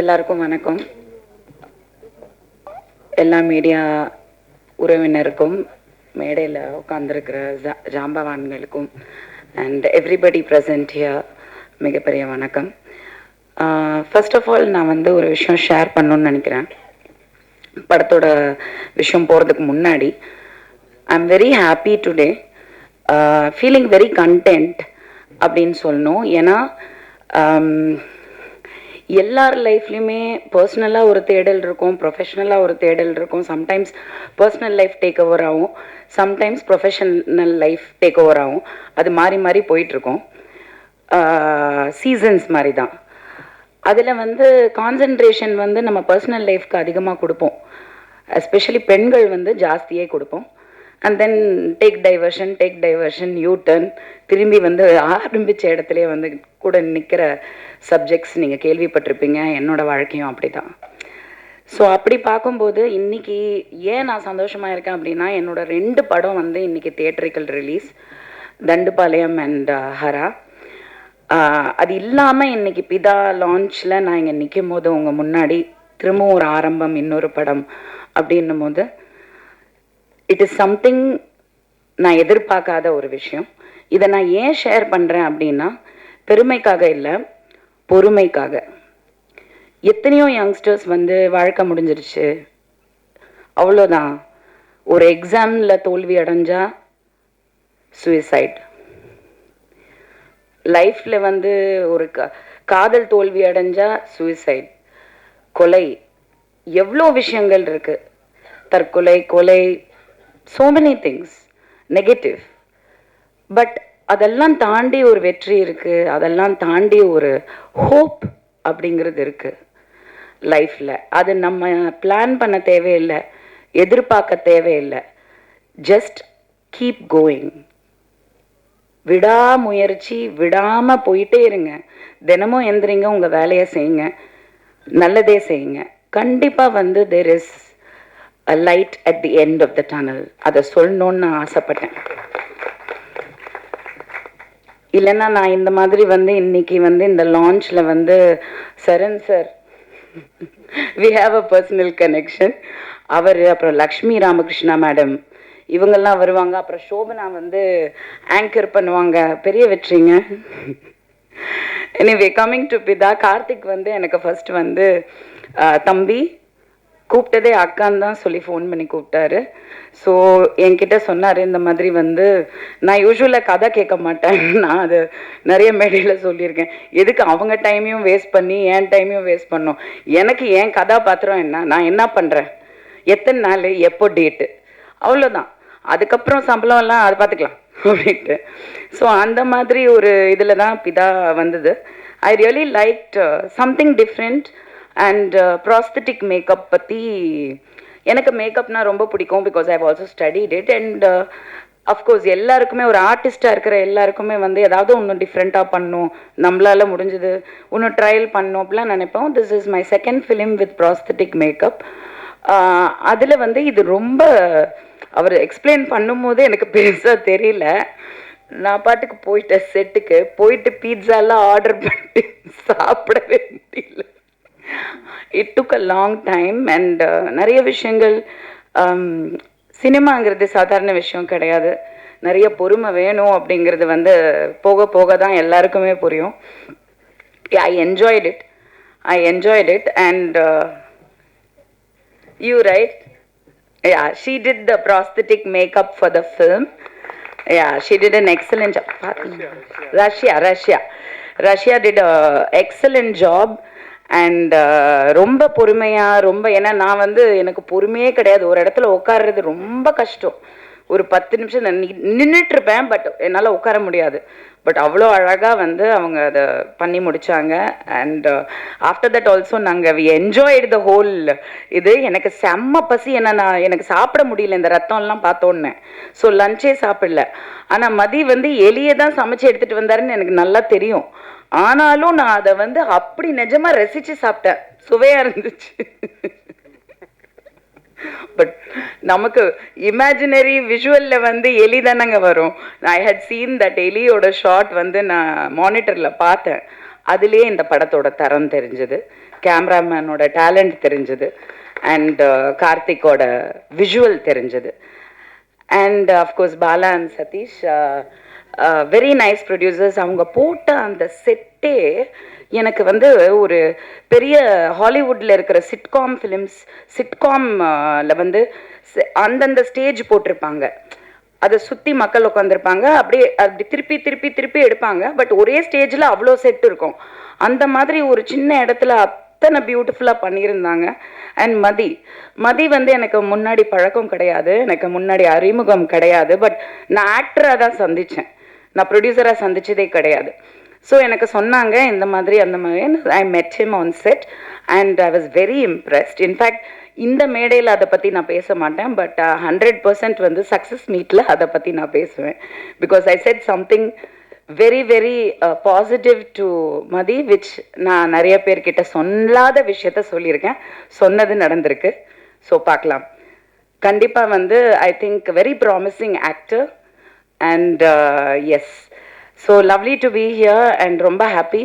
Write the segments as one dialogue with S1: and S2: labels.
S1: எல்லாருக்கும் வணக்கம். எல்லா மீடியா உறவினருக்கும் மேடையில் உட்காந்துருக்கிற ஜா ஜாம்பவான்களுக்கும் அண்ட் எவ்ரிபடி ப்ரெசன்ட் ஹியர் மிகப்பெரிய வணக்கம். ஃபர்ஸ்ட் ஆஃப் ஆல் நான் வந்து ஒரு விஷயம் ஷேர் பண்ணணும்னு நினைக்கிறேன். படத்தோட விஷயம் போகிறதுக்கு முன்னாடி I am very happy today feeling very content அப்படின்னு சொல்லணும். ஏன்னா எல்லார் லைஃப்லையுமே பர்சனலாக ஒரு தேடல் இருக்கும் ப்ரொஃபஷ்னலாக ஒரு தேடல் இருக்கும். Sometimes personal life take over ஆகும் sometimes professional life take over ஆகும். அது மாறி மாறி போயிட்டுருக்கும். சீசன்ஸ் மாதிரி தான் அதில் வந்து கான்சன்ட்ரேஷன் வந்து நம்ம பர்சனல் லைஃப்க்கு அதிகமாக கொடுப்போம். எஸ்பெஷலி பெண்கள் வந்து ஜாஸ்தியே கொடுப்போம். And then take diversion take diversion U turn திரும்பி வந்து ஆரம்பித்த இடத்துலயே வந்து கூட நிற்கிற சப்ஜெக்ட்ஸ் நீங்கள் கேள்விப்பட்டிருப்பீங்க. என்னோடய வாழ்க்கையும் அப்படி தான் ஸோ அப்படி பார்க்கும்போது இன்னைக்கு ஏன் நான் சந்தோஷமா இருக்கேன் அப்படின்னா என்னோடய ரெண்டு படம் வந்து இன்னைக்கு theatrical release Dandupalayam and uh, Hara. அது இல்லாமல் இன்னைக்கு பிதா லான்ச்சில் நான் இங்கே நிற்கும் போது உங்கள் முன்னாடி திரும்பவும் ஒரு ஆரம்பம் இன்னொரு படம் அப்படின்னும் போது இட் இஸ் சம்திங் நான் எதிர்பார்க்காத ஒரு விஷயம். இதை நான் ஏன் ஷேர் பண்ணுறேன் அப்படின்னா பெருமைக்காக இல்லை பொறுமைக்காக. எத்தனையோ யங்ஸ்டர்ஸ் வந்து வாழ்க்கை முடிஞ்சிருச்சு. அவ்வளோதான் ஒரு எக்ஸாமில் தோல்வி அடைஞ்சா சுயசைட் லைஃப்பில் வந்து ஒரு கா காதல் தோல்வி அடைஞ்சா சுயசைட் கொலை. எவ்வளோ விஷயங்கள் இருக்குது தற்கொலை கொலை so many things negative but அதெல்லாம் தாண்டி ஒரு வெற்றி இருக்குது அதெல்லாம் தாண்டி ஒரு ஹோப் அப்படிங்கிறது இருக்குது லைஃப்பில் அது நம்ம பிளான் பண்ண தேவையில்லை. எதிர்பார்க்க தேவையில்லை. ஜஸ்ட் கீப் கோயிங் விடாமுயற்சி விடாமல் போயிட்டே இருங்க. தினமும் எந்திரிங்க உங்கள் வேலையை செய்யுங்க. நல்லதே செய்யுங்க. கண்டிப்பாக வந்து there is a light at the end of the tunnel அதை சொல்லணும்னு நான் ஆசைப்பட்டேன். இல்லைன்னா நான் இந்த மாதிரி வந்து இன்னைக்கு வந்து இந்த லான்ச்சில் வந்து Saran sir we have a personal connection அவர் அப்புறம் லக்ஷ்மி ராமகிருஷ்ணா மேடம் இவங்கெல்லாம் வருவாங்க. அப்புறம் சோபனா வந்து ஆங்கர் பண்ணுவாங்க. பெரிய வெற்றிங்க. எனிவே கம்மிங் டு பிதா கார்த்திக் வந்து எனக்கு ஃபர்ஸ்ட் வந்து தம்பி கூப்பிட்டதே அக்கான்னு தான் சொல்லி ஃபோன் பண்ணி கூப்பிட்டாரு. ஸோ என்கிட்ட சொன்னார் இந்த மாதிரி வந்து நான் யூஸ்வலாக கதை கேட்க மாட்டேன். நான் அது நிறைய மேடையில் சொல்லியிருக்கேன். எதுக்கு அவங்க டைமையும் வேஸ்ட் பண்ணி என் டைமையும் வேஸ்ட் பண்ணோம்? எனக்கு என் கதாபாத்திரம் என்ன? நான் என்ன பண்ணுறேன் எத்தனை நாள்? எப்போ டேட்டு அவ்வளோதான் அதுக்கப்புறம் சம்பளம் எல்லாம் அது பார்த்துக்கலாம் அப்படின்ட்டு. ஸோ அந்த மாதிரி ஒரு இதில் தான் பிதா வந்தது. I really like something different and prosthetic makeup பற்றி எனக்கு மேக்கப்னா ரொம்ப பிடிக்கும் because I also studied it and of course எல்லாருக்குமே ஒரு ஆர்டிஸ்டாக இருக்கிற எல்லாருக்குமே வந்து ஏதாவது ஒன்று டிஃப்ரெண்ட்டாக பண்ணும். நம்மளால் முடிஞ்சது. ஒன்று ட்ரையல் பண்ணும் அப்படிலாம் நினைப்போம். This is my second film with prosthetic makeup அதில் வந்து இது ரொம்ப அவர் எக்ஸ்பிளைன் பண்ணும்போது எனக்கு பெருசாக தெரியல. நான் பாட்டுக்கு போயிட்டேன் செட்டுக்கு போயிட்டு பீட்சாலாம் ஆர்டர் பண்ணிட்டு சாப்பிடவே முடியல it took a long time and நிறைய விஷயங்கள் சினிமாங்கிறது சாதாரண விஷயம் கிடையாது நிறைய பொறுமை வேணும் அப்படிங்கிறது வந்து போக போக தான் எல்லாருக்குமே புரியும் I enjoyed it I enjoyed it and you right yeah she did the prosthetic makeup for the film yeah she did an excellent job russia russia russia did a excellent job and uh, ரொம்ப பொறுமையாக ரொம்ப ஏன்னா நான் வந்து எனக்கு பொறுமையே கிடையாது. ஒரு இடத்துல உட்கார்றது ரொம்ப கஷ்டம். ஒரு பத்து நிமிஷம் நான் நி- இருப்பேன் பட் என்னால் உட்கார முடியாது. பட் அவ்வளோ அழகாக வந்து அவங்க அதை பண்ணி முடித்தாங்க அண்ட் ஆஃப்டர் தட் ஆல்சோ நாங்கள் வி என்ஜாய்டு த ஹோல் இது. எனக்கு செம்ம பசி. என்ன நான் எனக்கு சாப்பிட முடியல இந்த ரத்தம்லாம் பார்த்தோன்னே ஸோ லஞ்சே சாப்பிடல. ஆனால் மதி வந்து எலியை தான் சமைச்சு எடுத்துகிட்டு வந்தாருன்னு எனக்கு நல்லா தெரியும். ஆனாலும் நான் அதை வந்து அப்படி நிஜமா ரசிச்சு சாப்பிட்டேன். சுவையா இருந்துச்சு. பட் நமக்கு இமேஜினரி விஷுவல்ல வந்து எலி தானங்க வரும். ஐ ஹட் சீன் தட் எலியோட ஷாட் வந்து நான் மானிட்டர்ல பார்த்தேன். அதுலேயே இந்த படத்தோட தரம் தெரிஞ்சது. கேமராமேனோட டேலண்ட் தெரிஞ்சது. அண்ட் uh, கார்த்திக்கோட விஷுவல் தெரிஞ்சது. And of course Bala and Sathish uh, very nice producers அவங்க போட்ட அந்த செட்டே எனக்கு வந்து ஒரு பெரிய ஹாலிவுட்டில் இருக்கிற சிட்காம் ஃபிலிம்ஸ் சிட்காமில் வந்து அந்தந்த ஸ்டேஜ் போட்டிருப்பாங்க. அதை சுற்றி மக்கள் உட்காந்துருப்பாங்க அப்படியே அப்படி திருப்பி திருப்பி திருப்பி எடுப்பாங்க. பட் ஒரே ஸ்டேஜில் அவ்வளோ செட் இருக்கும். அந்த மாதிரி ஒரு சின்ன இடத்துல அத்தனை பியூட்டிஃபுல்லாக பண்ணியிருந்தாங்க. அண்ட் மதி மதி வந்து எனக்கு முன்னாடி பழக்கம் கிடையாது. எனக்கு முன்னாடி அறிமுகம் கிடையாது. பட் நான் ஆக்டராக தான் சந்தித்தேன் நான் ப்ரொடியூசராக சந்திச்சதே கிடையாது. ஸோ எனக்கு சொன்னாங்க இந்த மாதிரி அந்த மாதிரி. I met him on set and I was very impressed in fact இந்த மேடையில் அதை பற்றி நான் பேச மாட்டேன் பட் ஹண்ட்ரட் பர்சன்ட் வந்து சக்ஸஸ் மீட்டில் அதை பற்றி நான் பேசுவேன். Because I said something very very positive to Mathi which நான் நிறைய பேர்கிட்ட சொல்லாத விஷயத்த சொல்லியிருக்கேன். சொன்னது நடந்திருக்கு. ஸோ பார்க்கலாம். கண்டிப்பாக வந்து I think very promising actor and yes so lovely to be here and ரொம்ப ஹாப்பி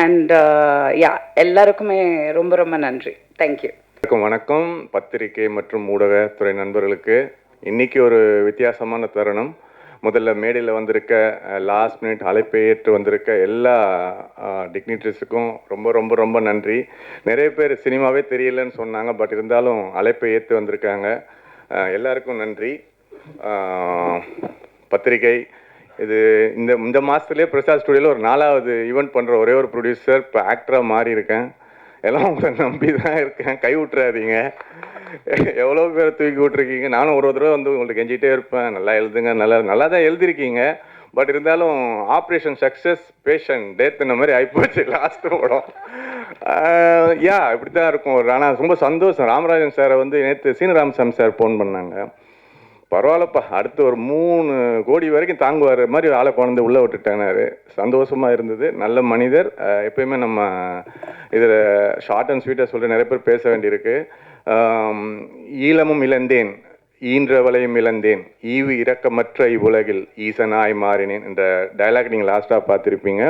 S1: அண்ட் யா எல்லாருக்குமே ரொம்ப ரொம்ப நன்றி. தேங்க்யூ
S2: வணக்கம் வணக்கம். பத்திரிகை மற்றும் ஊடகத்துறை நண்பர்களுக்கு. இன்னைக்கு ஒரு வித்தியாசமான தருணம். முதல்ல மேடையில் வந்திருக்க லாஸ்ட் மினிட் அழைப்பை ஏற்று வந்திருக்க எல்லா டிக்னிட்டரிஸுக்கும் ரொம்ப ரொம்ப ரொம்ப நன்றி. நிறைய பேர் சினிமாவே தெரியலன்னு சொன்னாங்க. பட் இருந்தாலும் அழைப்பை ஏற்று வந்திருக்காங்க. எல்லாருக்கும் நன்றி. பத்திரிகை இது இந்த இந்த மாதத்துலேயே பிரசாத் ஸ்டுடியோவில் ஒரு நாலாவது ஈவெண்ட் பண்ணுற ஒரே ஒரு ப்ரொடியூசர் இப்போ ஆக்டராக மாறி இருக்கேன். எல்லாம் உங்களை நம்பி தான் இருக்கேன். கை விட்டுறாதீங்க எவ்வளோ பேர் தூக்கி விட்ருக்கீங்க நானும் ஒரு தடவை வந்து உங்களுக்கு கெஞ்சிகிட்டே இருப்பேன். நல்லா எழுதுங்க. நல்லா நல்லா தான் எழுதிருக்கீங்க பட் இருந்தாலும் ஆப்ரேஷன் சக்ஸஸ் பேஷண்ட் டேத் இந்த மாதிரி ஆகிப்போச்சு லாஸ்ட் படம். யா இப்படி தான் இருக்கும். ஆனால் ரொம்ப சந்தோஷம். ராமராஜன் சாரை வந்து நேற்று சீனராமசாமி சார் ஃபோன் பண்ணாங்க. பரவாயில்லப்பா. அடுத்து ஒரு மூணு கோடி வரைக்கும் தாங்குவார். மாதிரி ஆளை குழந்தை உள்ளே விட்டுட்டானாரு. சந்தோஷமாக இருந்தது. நல்ல மனிதர். எப்பயுமே நம்ம இதில் ஷார்ட் அண்ட் ஸ்வீட்டாக சொல்லிட்டு நிறைய பேர் பேச வேண்டியிருக்கு. ஈழமும் இழந்தேன். ஈன்றவளையும் இழந்தேன். ஈவு இரக்கமற்ற இவ்வுலகில் ஈசனாய் மாறினேன் என்ற டயலாக் நீங்கள் லாஸ்ட்டாக பார்த்துருப்பீங்க.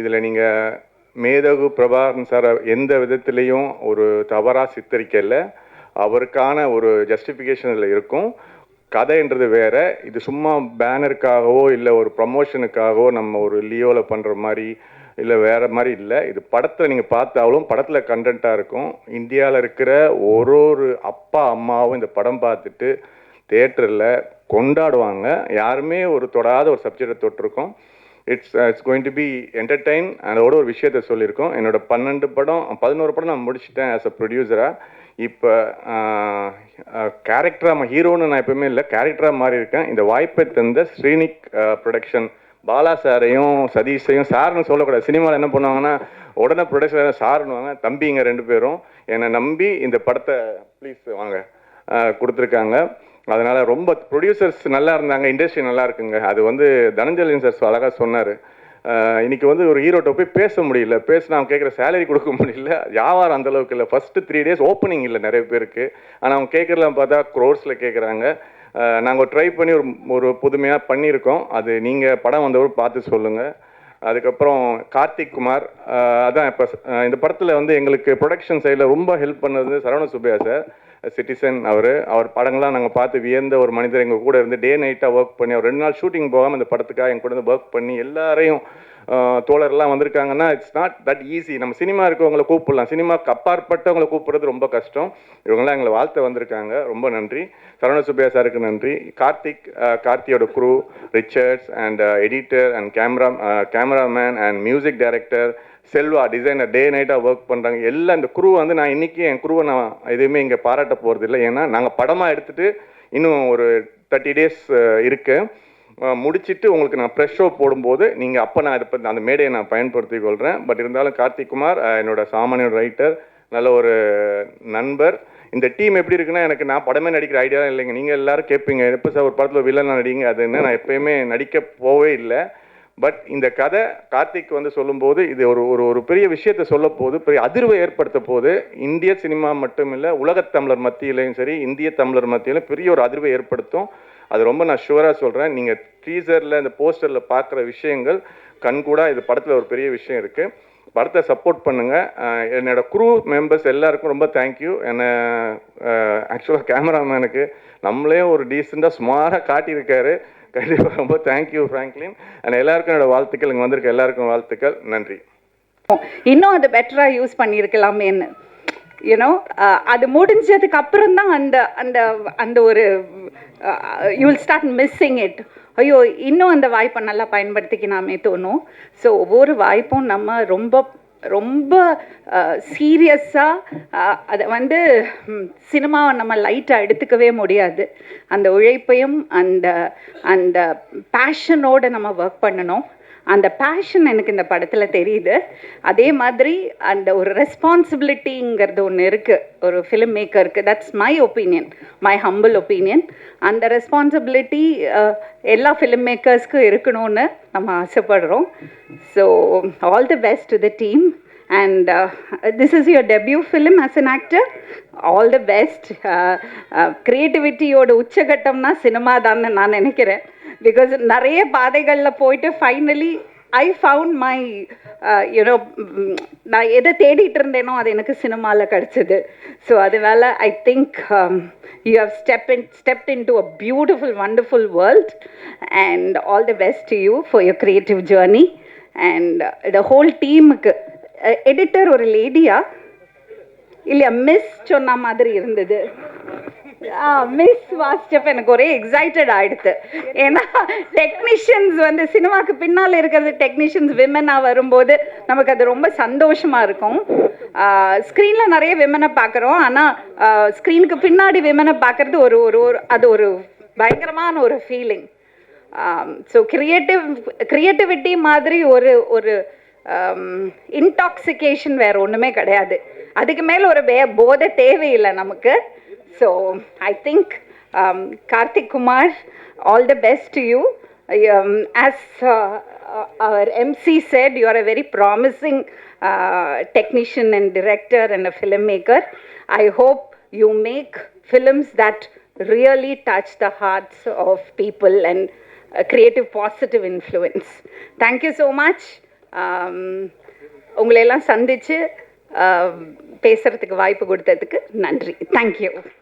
S2: இதில் நீங்கள் மேதகு பிரபாகரன் சாரை எந்த விதத்துலேயும் ஒரு தவறாக சித்தரிக்கலை. அவருக்கான ஒரு ஜஸ்டிஃபிகேஷன் இதில் இருக்கும். கதைன்றது வேற. இது சும்மா பேனருக்காகவோ இல்லை ஒரு ப்ரமோஷனுக்காகவோ நம்ம ஒரு லியோவில் பண்ணுற மாதிரி இல்லை வேற மாதிரி இல்லை. இது படத்தை நீங்கள் பார்த்தாலும் படத்தில் கண்டென்ட்டாக இருக்கும். இந்தியாவில் இருக்கிற ஒரு ஒரு அப்பா அம்மாவும் இந்த படம் பார்த்துட்டு தேட்டரில் கொண்டாடுவாங்க. யாருமே ஒரு தொடாத ஒரு சப்ஜெக்டை தொட்டிருக்கோம். It's it's going to be entertain அதோட ஒரு விஷயத்த சொல்லியிருக்கோம். என்னோட பன்னெண்டு படம் பதினோரு படம் நான் முடிச்சிட்டேன் ஆஸ் அ ப்ரொடியூசராக இப்போ கேரக்டராக நம்ம ஹீரோன்னு நான் எப்பவுமே இல்லை கேரக்டராக மாறி இருக்கேன். இந்த வாய்ப்பை தந்த ஸ்ரீனிக் ப்ரொடக்ஷன் பாலா சாரையும் சதீஷையும் சார்னு சொல்லக்கூடாது. சினிமாவில் என்ன பண்ணுவாங்கன்னா உடனே ப்ரொடக்ஷன் சார்னுவாங்க தம்பிங்க ரெண்டு பேரும். என்னை நம்பி இந்த படத்தை ப்ளீஸ் வாங்க. கொடுத்துருக்காங்க. அதனால் ரொம்ப ப்ரொடியூசர்ஸ் நல்லா இருந்தாங்க இண்டஸ்ட்ரி நல்லா இருக்குங்க. அது வந்து தனஞ்சலின் சார் அழகாக சொன்னார். இன்னைக்கு வந்து ஒரு ஹீரோட்ட போய் பேச முடியல. பேசினா அவன் கேட்குற சேலரி கொடுக்க முடியல. வியாபாரம் அந்த அளவுக்கு இல்லை. ஃபர்ஸ்ட் த்ரீ டேஸ் ஓப்பனிங் இல்லை நிறைய பேருக்கு. ஆனால் அவங்க கேட்குறலாம் பார்த்தா க்ரோர்ஸில் கேட்குறாங்க நாங்கள் ட்ரை பண்ணி ஒரு ஒரு புதுமையாக பண்ணியிருக்கோம். அது நீங்கள் படம் வந்தவர் பார்த்து சொல்லுங்கள் அதுக்கப்புறம் கார்த்திக் குமார் அதான் இப்போ இந்த படத்தில் வந்து எங்களுக்கு ப்ரொடக்ஷன் சைடில் ரொம்ப ஹெல்ப் பண்ணது சரவண சுப்பையா சார் சிட்டிசன் அவர். அவர் படங்கள்லாம் நாங்கள் பார்த்து வியந்த ஒரு மனிதர். எங்கள் கூட இருந்து டே நைட்டாக ஒர்க் பண்ணி அவர் ரெண்டு நாள் ஷூட்டிங் போகாமல் இந்த படத்துக்காக எங்கள் கூட இருந்து ஒர்க் பண்ணி எல்லாரையும் தோழர்லாம் வந்திருக்காங்கன்னா இட்ஸ் நாட் தட் ஈஸி நம்ம சினிமா இருக்கவங்களை கூப்பிடலாம். சினிமாக்கு அப்பாற்பட்டவங்களை கூப்பிடுறது ரொம்ப கஷ்டம். இவங்கெல்லாம் எங்களை வாழ்த்த வந்திருக்காங்க. ரொம்ப நன்றி. சரவண சுப்பையா சாருக்கு நன்றி. கார்த்திக் கார்த்தியோட crew Richards and editor and camera cameraman and music director Selva designer day நைட்டாக work பண்ணுறாங்க எல்லாம் இந்த குரூ வந்து நான் இன்றைக்கி என் குருவை நான் எதுவுமே இங்கே பாராட்ட போகிறது இல்லை ஏன்னா நாங்கள் படமாக எடுத்துகிட்டு இன்னும் ஒரு தேர்ட்டி டேஸ் இருக்குது முடிச்சிட்டு உங்களுக்கு நான் ப்ரெஷ் ஷோ போடும்போது நீங்கள் அப்போ நான் இதை பத்தி- அந்த மேடையை நான் பயன்படுத்தி கொள்கிறேன் பட் இருந்தாலும் கார்த்திக் குமார் என்னோட சாமானிய ரைட்டர் நல்ல ஒரு நண்பர். இந்த டீம் எப்படி இருக்குன்னா எனக்கு நான் படமே நடிக்கிற ஐடியாலாம் இல்லைங்க. நீங்கள் எல்லாரும் கேட்பீங்க எப்போ சார் ஒரு படத்தில் வில்லன் நடிங்க? அதுன்னு நான் எப்பயுமே நடிக்க போவே இல்லை. பட் இந்த கதை கார்த்திக் வந்து சொல்லும்போது இது ஒரு ஒரு ஒரு பெரிய விஷயத்தை சொல்ல போது பெரிய அதிர்வை ஏற்படுத்த போது இந்திய சினிமா மட்டும் இல்லை உலகத் தமிழர் மத்தியிலையும் சரி இந்திய தமிழர் மத்தியிலும் பெரிய ஒரு அதிர்வை ஏற்படுத்தும். அது ரொம்ப நான் ஷுவராக சொல்கிறேன் நீங்கள் டீசரில் இந்த போஸ்டரில் பார்க்குற விஷயங்கள் கண் கூட இது படத்தில் ஒரு பெரிய விஷயம் இருக்குது படத்தை சப்போர்ட் பண்ணுங்கள் என்னோட குரூ மெம்பர்ஸ் எல்லாருக்கும் ரொம்ப தேங்க்யூ என்னை ஆக்சுவலாக கேமராமேனுக்கு நம்மளே ஒரு டீசெண்டாக சுமாராக காட்டியிருக்காரு. கண்டிப்பாக ரொம்ப தேங்க்யூ ஃப்ராங்க்லின் அண்ட் எல்லாருக்கும் என்னோடய வாழ்த்துக்கள். இங்கே வந்திருக்க எல்லாருக்கும் வாழ்த்துக்கள். நன்றி.
S3: இன்னும் அதை பெட்டராக யூஸ் பண்ணியிருக்கலாமேன்னு. யூனோ uh, அது முடிஞ்சதுக்கு அப்புறம் தான் அந்த அந்த அந்த ஒரு you will start missing it ஐயோ இன்னும் அந்த வாய்ப்பை நல்லா பயன்படுத்திக்கலாமே தோணும் ஸோ ஒவ்வொரு வாய்ப்பும் நம்ம ரொம்ப ரொம்ப uh, சீரியஸாக uh, அதை வந்து சினிமாவை நம்ம லைட்டாக எடுத்துக்கவே முடியாது. அந்த உழைப்பையும் அந்த அந்த பேஷனோடு நம்ம ஒர்க் பண்ணணும். அந்த பேஷன் எனக்கு இந்த படத்தில் தெரியுது. அதே மாதிரி அந்த ஒரு ரெஸ்பான்சிபிலிட்டிங்கிறது ஒன்று இருக்குது ஒரு film மேக்கருக்கு that's my opinion my humble opinion அந்த ரெஸ்பான்சிபிலிட்டி எல்லா ஃபிலிம் மேக்கர்ஸ்க்கும் இருக்கணும்னு நம்ம ஆசைப்படுறோம். So all the best to the team and this is your debut film as an actor all the best க்ரியேட்டிவிட்டியோட உச்சகட்டம்னா சினிமா தான் நான் நினைக்கிறேன். பிகாஸ் நிறைய பாதைகளில் போயிட்டு finally I found my you know நான் எதை தேடிட்டு இருந்தேனோ அது எனக்கு சினிமாவில் கிடச்சிது. ஸோ அதனால I think you have step in stepped in to a beautiful wonderful world and all the best to you for your creative journey and the whole டீமுக்கு editor ஒரு லேடியா இல்லையா மிஸ் சொன்ன மாதிரி இருந்தது. மிஸ் வாஸ்டப் எனக்கு ஒரே எக்ஸைட்டட் ஆயிடுது ஏன்னா டெக்னீஷியன்ஸ் வந்து சினிமாக்கு பின்னால் இருக்கிறது டெக்னீஷியன்ஸ் விமனாக வரும்போது நமக்கு அது ரொம்ப சந்தோஷமா இருக்கும் ஸ்க்ரீனில் நிறைய விமனை பார்க்குறோம் ஆனால் ஸ்க்ரீனுக்கு பின்னாடி விமனை பார்க்குறது ஒரு ஒரு ஒரு அது ஒரு பயங்கரமான ஒரு ஃபீலிங் ஸோ கிரியேட்டிவ் கிரியேட்டிவிட்டி மாதிரி ஒரு ஒரு இன்டாக்சிகேஷன் வேறு ஒன்றுமே கிடையாது அதுக்கு மேலே ஒரு வே போதை தேவையில்லை நமக்கு So I think Karthik Kumar all the best to you as our MC said you are a very promising technician and director and a filmmaker. I hope you make films that really touch the hearts of people and uh, create a positive influence. Thank you so much. Um, உங்களை எல்லாம் சந்திச்சு பேசுறதுக்கு வாய்ப்பு கொடுத்ததுக்கு நன்றி thank you